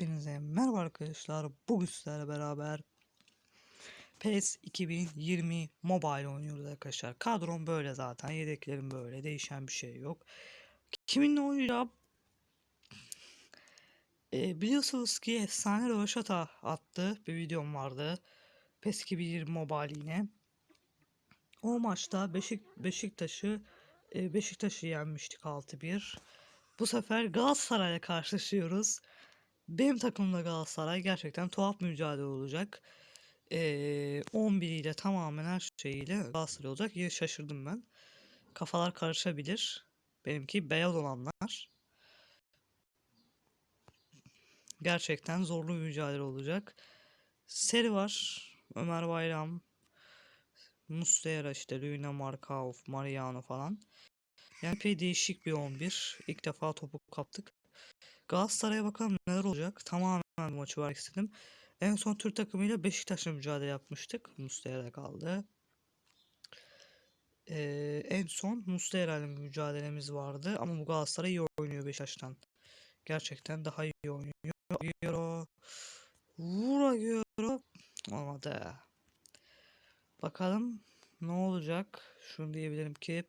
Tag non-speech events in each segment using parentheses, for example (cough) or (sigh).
Hepinize merhaba arkadaşlar. Bugün sizlerle beraber PES 2020 Mobile oynuyoruz arkadaşlar. Kadrom böyle zaten. Yedeklerim böyle. Değişen bir şey yok. Kiminle oynayacağım? E, biliyorsunuz ki Efsane Röveşata attı. Bir videom vardı. PES 2020 Mobile yine. O maçta Beşik Beşiktaş'ı e, Beşiktaş'ı yenmiştik 6-1. Bu sefer Galatasaray'la karşılaşıyoruz. Benim takımda Galatasaray gerçekten tuhaf mücadele olacak. Ee, 11 ile tamamen her şeyiyle Galatasaray olacak. Yine şaşırdım ben. Kafalar karışabilir. Benimki beyaz olanlar. Gerçekten zorlu bir mücadele olacak. Seri var. Ömer Bayram, Muslera işte, Luna Markov, Mariano falan. Yani epey değişik bir 11. İlk defa topu kaptık. Galatasaray'a bakalım neler olacak. Tamamen bu maçı var istedim. En son Türk takımıyla Beşiktaş'la mücadele yapmıştık. Muslera kaldı. Ee, en son Muslera ile mücadelemiz vardı. Ama bu Galatasaray iyi oynuyor Beşiktaş'tan. Gerçekten daha iyi oynuyor. Agüero. Vur Agüero. Olmadı. Bakalım ne olacak. Şunu diyebilirim ki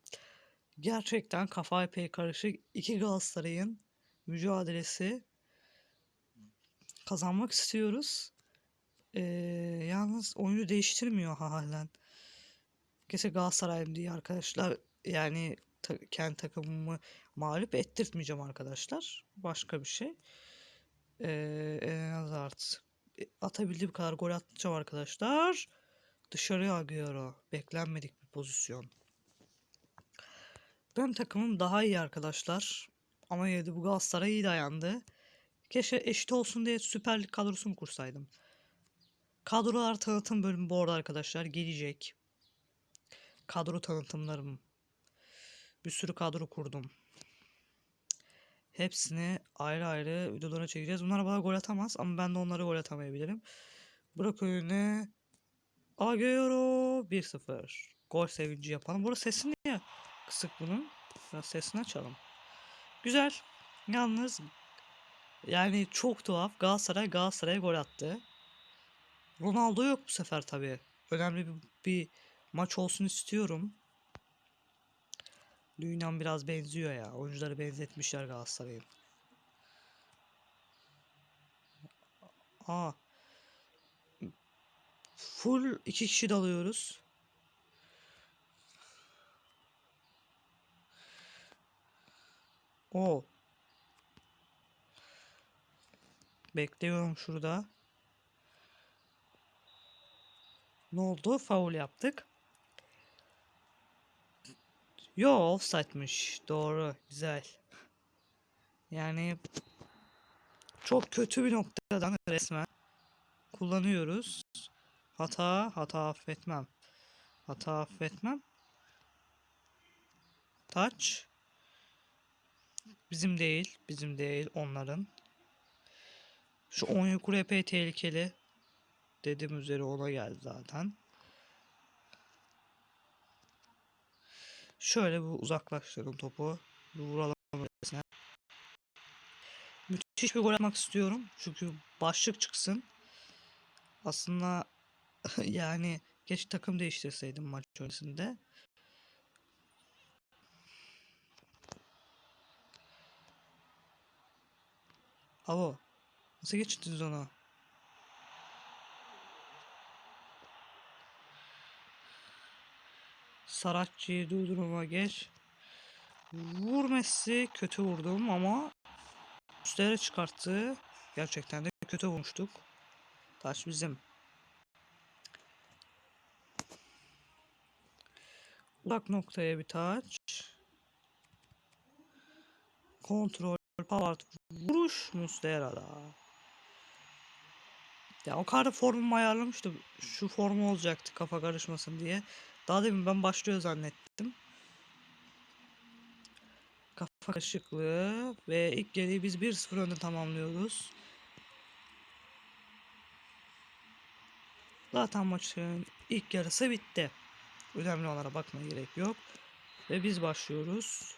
gerçekten kafa epey karışık. İki Galatasaray'ın mücadelesi kazanmak istiyoruz. Ee, yalnız oyunu değiştirmiyor halen. Kesin Galatasaray'ım diye arkadaşlar. Yani ta kendi takımımı mağlup ettirtmeyeceğim arkadaşlar. Başka bir şey. Ee, Eden Hazard. Atabildiğim kadar gol atacağım arkadaşlar. Dışarıya Agüero. Beklenmedik bir pozisyon. Benim takımım daha iyi arkadaşlar. Ama yine de bu Galatasaray iyi dayandı. Keşke eşit olsun diye Süper Lig kadrosunu kursaydım. Kadrolar tanıtım bölümü bu arada arkadaşlar gelecek. Kadro tanıtımlarım. Bir sürü kadro kurdum. Hepsini ayrı ayrı videolara çekeceğiz. Bunlar bana gol atamaz ama ben de onlara gol atamayabilirim. Bırak önüne. Agüero 1-0. Gol sevinci yapalım. Burada sesini niye kısık bunun? Biraz sesini açalım. Güzel. Yalnız yani çok tuhaf. Galatasaray Galatasaray'a gol attı. Ronaldo yok bu sefer tabii. Önemli bir, bir maç olsun istiyorum. Düğünen biraz benziyor ya. Oyuncuları benzetmişler Galatasaray'ın. Aa. Full iki kişi dalıyoruz. O. Bekliyorum şurada. Ne oldu? Faul yaptık. Yo offside'mış. Doğru. Güzel. Yani çok kötü bir noktadan resmen kullanıyoruz. Hata, hata affetmem. Hata affetmem. Touch. Bizim değil, bizim değil, onların. Şu Onyekuru epey tehlikeli. Dedim üzeri ona geldi zaten. Şöyle bu uzaklaştırın topu. Bir vuralım. Müthiş bir gol atmak istiyorum. Çünkü başlık çıksın. Aslında (laughs) yani geç takım değiştirseydim maç öncesinde. Avo. Nasıl geçtiniz ona? Saratçı'yı durdurma geç. Vur Messi. Kötü vurdum ama üstlere çıkarttı. Gerçekten de kötü vurmuştuk. Taş bizim. Uzak noktaya bir taç. Kontrol. Pavard vuruş Muslera'da. Ya o kadar formumu ayarlamıştım. Şu formu olacaktı kafa karışmasın diye. Daha demin ben başlıyor zannettim. Kafa karışıklığı ve ilk geriyi biz 1-0 önde tamamlıyoruz. Zaten maçın ilk yarısı bitti. Önemli onlara bakmaya gerek yok. Ve biz başlıyoruz.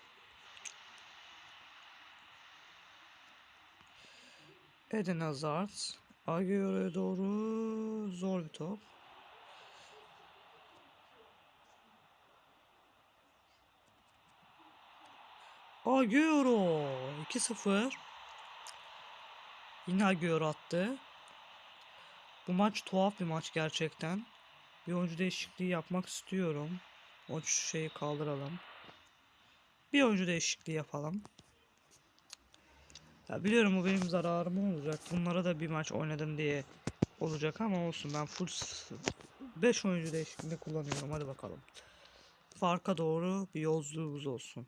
Eden Hazard. Agüero'ya doğru zor bir top. Agüero 2-0. Yine Agüero attı. Bu maç tuhaf bir maç gerçekten. Bir oyuncu değişikliği yapmak istiyorum. O şeyi kaldıralım. Bir oyuncu değişikliği yapalım. Ya biliyorum bu benim zararım olacak. Bunlara da bir maç oynadım diye olacak ama olsun ben full 5 oyuncu değişikliğinde kullanıyorum. Hadi bakalım. Farka doğru bir yolculuğumuz olsun.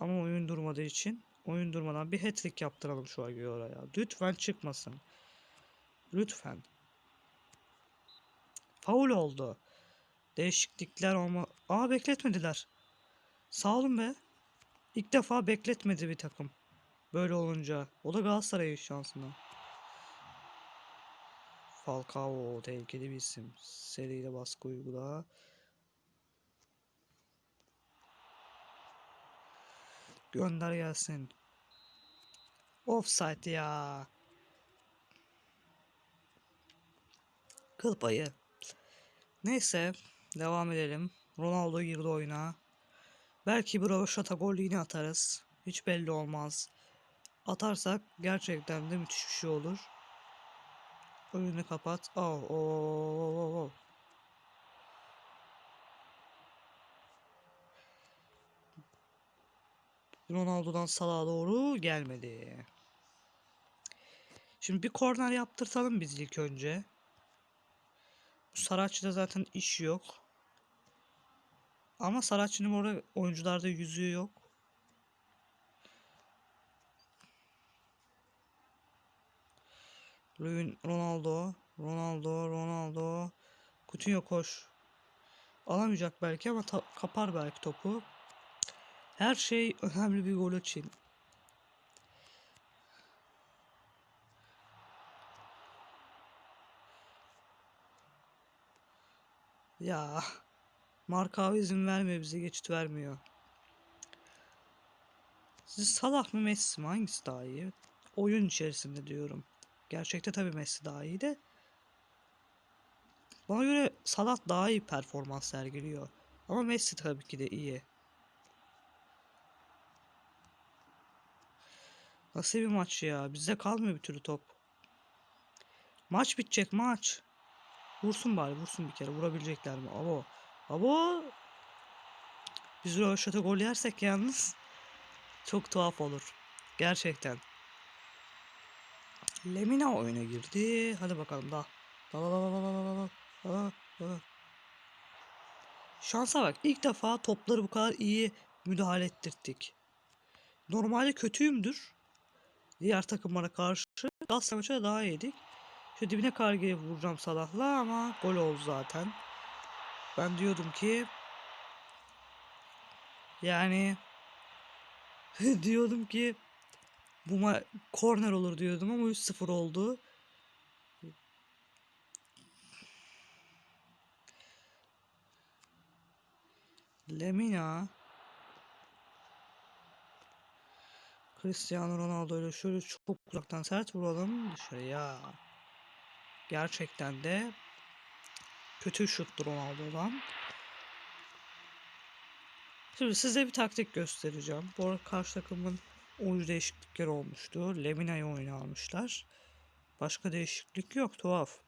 Ama oyun durmadığı için oyun durmadan bir hat-trick yaptıralım şu Agüero'ya. Lütfen çıkmasın. Lütfen. Faul oldu. Değişiklikler olma... Aa bekletmediler. Sağ olun be. İlk defa bekletmedi bir takım. Böyle olunca. O da Galatasaray'ın şansına. Falcao tehlikeli bir isim. Seriyle baskı uygula. Gönder gelsin. Offside ya. Kıl payı. Neyse devam edelim. Ronaldo girdi oyuna. Belki bir röveşata gol yine atarız. Hiç belli olmaz. Atarsak gerçekten de müthiş bir şey olur. Önünü kapat. Oh, oh, oh, oh, oh. Ronaldo'dan Salah'a doğru gelmedi. Şimdi bir korner yaptırtalım biz ilk önce. Bu Saracchi'de zaten iş yok. Ama Saracchi'nin orada oyuncularda yüzüğü yok. Ronaldo, Ronaldo, Ronaldo. Coutinho koş. Alamayacak belki ama kapar belki topu. Her şey önemli bir gol için. Ya Marka izin vermiyor bize geçit vermiyor. Siz Salah mı Messi mi hangisi daha iyi? Oyun içerisinde diyorum. Gerçekte tabii Messi daha iyi de. Bana göre Salah daha iyi performans sergiliyor. Ama Messi tabii ki de iyi. Nasıl bir maç ya? Bizde kalmıyor bir türlü top. Maç bitecek maç. Vursun bari vursun bir kere. Vurabilecekler mi? Abo. Ama biz rövaşata gol yersek yalnız çok tuhaf olur. Gerçekten. Lemina oyuna girdi. Hadi bakalım daha. Şansa bak. İlk defa topları bu kadar iyi müdahale ettirdik. Normalde kötüyümdür. Diğer takımlara karşı. Galatasaray maçı daha iyiydik. Şu dibine kargeye vuracağım Salah'la ama gol oldu zaten. Ben diyordum ki yani (laughs) diyordum ki bu ma korner olur diyordum ama 3-0 oldu. Lemina Cristiano Ronaldo ile şöyle çok uzaktan sert vuralım dışarıya. Gerçekten de kötü şuttu Ronaldo'dan. Şimdi size bir taktik göstereceğim. Bu arada karşı takımın oyuncu değişiklikleri olmuştu. Lemina'yı oyuna almışlar. Başka değişiklik yok tuhaf.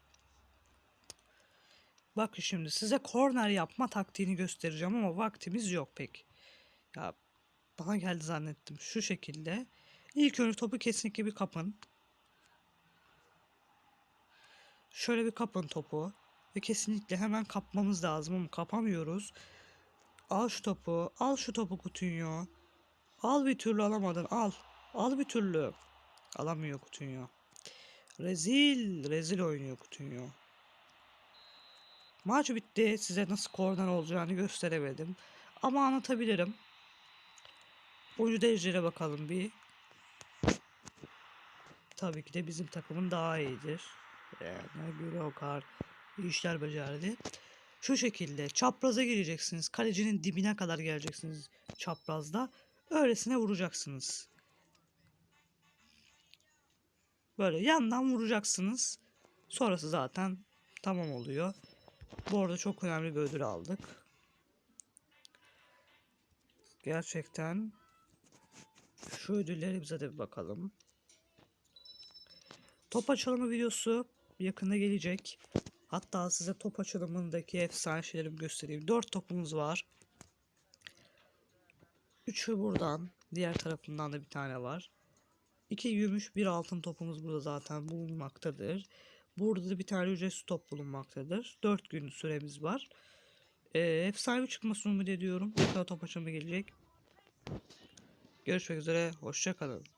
Bakın şimdi size korner yapma taktiğini göstereceğim ama vaktimiz yok pek. Ya bana geldi zannettim. Şu şekilde. İlk önce topu kesinlikle bir kapın. Şöyle bir kapın topu. Ve kesinlikle hemen kapmamız lazım ama kapamıyoruz. Al şu topu. Al şu topu Coutinho. Al bir türlü alamadın. Al. Al bir türlü. Alamıyor Coutinho. Rezil. Rezil oynuyor Coutinho. Maç bitti. Size nasıl korner olacağını gösteremedim. Ama anlatabilirim. Oyuncu dereceye bakalım bir. Tabii ki de bizim takımın daha iyidir. Yani göre o kadar işler becerdi. Şu şekilde çapraza gireceksiniz. Kalecinin dibine kadar geleceksiniz çaprazda. Öylesine vuracaksınız. Böyle yandan vuracaksınız. Sonrası zaten tamam oluyor. Bu arada çok önemli bir ödül aldık. Gerçekten şu ödüllerimize de bir bakalım. Top açılımı videosu yakında gelecek. Hatta size top açılımındaki efsane şeylerimi göstereyim. 4 topumuz var. Üçü buradan. Diğer tarafından da bir tane var. İki gümüş bir altın topumuz burada zaten bulunmaktadır. Burada da bir tane ücretsiz top bulunmaktadır. 4 gün süremiz var. Ee, efsane çıkmasını umut ediyorum. Yakında top açılımı gelecek. Görüşmek üzere. Hoşçakalın.